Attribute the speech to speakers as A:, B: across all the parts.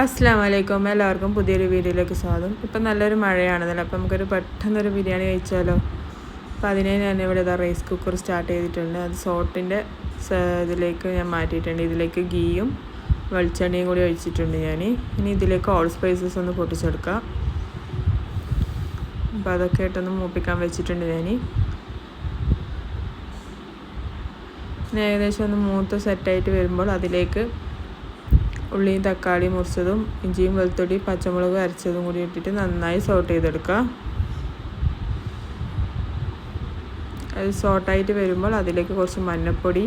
A: അസ്സാം വലൈക്കും എല്ലാവർക്കും പുതിയൊരു വീഡിയോയിലേക്ക് സ്വാഗതം. ഇപ്പം നല്ലൊരു മഴയാണെന്നല്ലോ അപ്പം നമുക്കൊരു പെട്ടെന്നൊരു ബിരിയാണി കഴിച്ചാലോ? അപ്പം അതിനെ ഞാൻ ഇവിടെ ഇതാ റൈസ് കുക്കർ സ്റ്റാർട്ട് ചെയ്തിട്ടുണ്ട്. അത് സോട്ടിന്റെ ഇതിലേക്ക് ഞാൻ മാറ്റിയിട്ടുണ്ട്. ഇതിലേക്ക് ഗീയും വെളിച്ചെണ്ണയും കൂടി ഒഴിച്ചിട്ടുണ്ട് ഞാൻ. ഇനി ഇതിലേക്ക് ഓൾ സ്പൈസസ് ഒന്ന് പൊട്ടിച്ചെടുക്കാം. അപ്പോൾ അതൊക്കെ ആയിട്ടൊന്ന് മൂപ്പിക്കാൻ വെച്ചിട്ടുണ്ട് ഞാൻ ഏകദേശം ഒന്ന് മൂത്ത് സെറ്റായിട്ട് വരുമ്പോൾ അതിലേക്ക് ഉള്ളിയും തക്കാളി മുറിച്ചതും ഇഞ്ചിയും വെളുത്തുള്ളി പച്ചമുളക് അരച്ചതും കൂടി ഇട്ടിട്ട് നന്നായി സോട്ട് ചെയ്തെടുക്കുക. അത് സോട്ടായിട്ട് വരുമ്പോൾ അതിലേക്ക് കുറച്ച് മഞ്ഞൾപ്പൊടി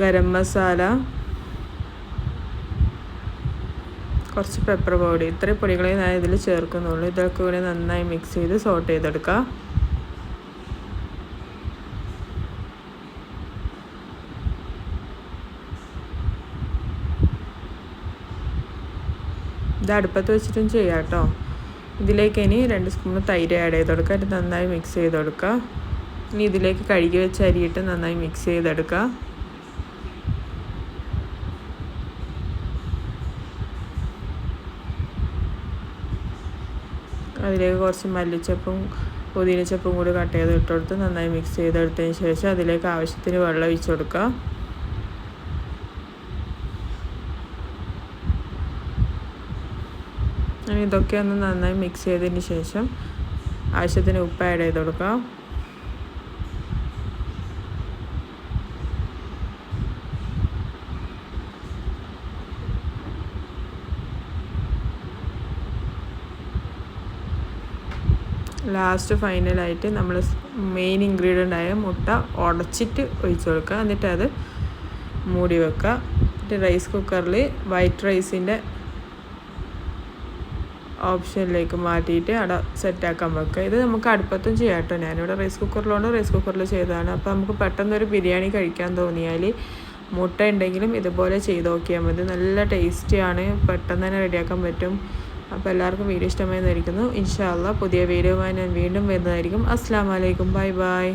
A: ഗരം മസാല കുറച്ച് പെപ്പർ പൗഡർ ഇത്രയും പൊടികളെ ഞാൻ ഇതിൽ ചേർക്കുന്നുള്ളൂ. ഇതൊക്കെ കൂടി നന്നായി മിക്സ് ചെയ്ത് സോട്ട് ചെയ്തെടുക്കുക. ഇത് അടുപ്പത്ത് വെച്ചിട്ടും ചെയ്യാം കേട്ടോ ഇതിലേക്ക് ഇനി രണ്ട് സ്പൂൺ തൈര് ആഡ് ചെയ്ത് കൊടുക്കുക. അത് നന്നായി മിക്സ് ചെയ്ത് കൊടുക്കുക. ഇനി ഇതിലേക്ക് കഴുകി വെച്ച അരിയിട്ട് നന്നായി മിക്സ് ചെയ്തെടുക്കുക അതിലേക്ക് കുറച്ച് മല്ലിച്ചപ്പും പുതിനച്ചപ്പും കൂടി കട്ട് ചെയ്ത് ഇട്ടുകൊടുത്ത് നന്നായി മിക്സ് ചെയ്തെടുത്തതിന് ശേഷം അതിലേക്ക് ആവശ്യത്തിന് വെള്ളം ഒഴിച്ചു കൊടുക്കുക. ഇതൊക്കെ ഒന്ന് നന്നായി മിക്സ് ചെയ്തതിന് ശേഷം ആവശ്യത്തിന് ഉപ്പ് ആഡ് ചെയ്ത് കൊടുക്കാം. ലാസ്റ്റ് ഫൈനലായിട്ട് നമ്മൾ മെയിൻ ഇൻഗ്രീഡിയന്റ് ആയ മുട്ട ഉടച്ചിട്ട് ഒഴിച്ചു കൊടുക്കുക. എന്നിട്ട് അത് മൂടി വെക്കുക. എന്നിട്ട് റൈസ് കുക്കറിൽ വൈറ്റ് റൈസിന്റെ ഓപ്ഷനിലേക്ക് മാറ്റിയിട്ട് അവിടെ സെറ്റാക്കാൻ വെക്കുക. ഇത് നമുക്ക് അടുപ്പത്തും ചെയ്യാം കേട്ടോ. ഞാനിവിടെ റൈസ് കുക്കറിലുണ്ട്. റൈസ് കുക്കറിൽ ചെയ്തതാണ്. അപ്പോൾ നമുക്ക് പെട്ടെന്നൊരു ബിരിയാണി കഴിക്കാൻ തോന്നിയാൽ മുട്ട ഉണ്ടെങ്കിലും ഇതുപോലെ ചെയ്ത് നോക്കിയാൽ മതി. നല്ല ടേസ്റ്റിയാണ്. പെട്ടെന്ന് തന്നെ റെഡിയാക്കാൻ പറ്റും. അപ്പോൾ എല്ലാവർക്കും വീഡിയോ ഇഷ്ടമായി ഇൻഷാല്ല പുതിയ വീഡിയോയുമായി ഞാൻ വീണ്ടും വരുന്നതായിരിക്കും. അസ്സാം വലൈക്കും ബൈ ബൈ.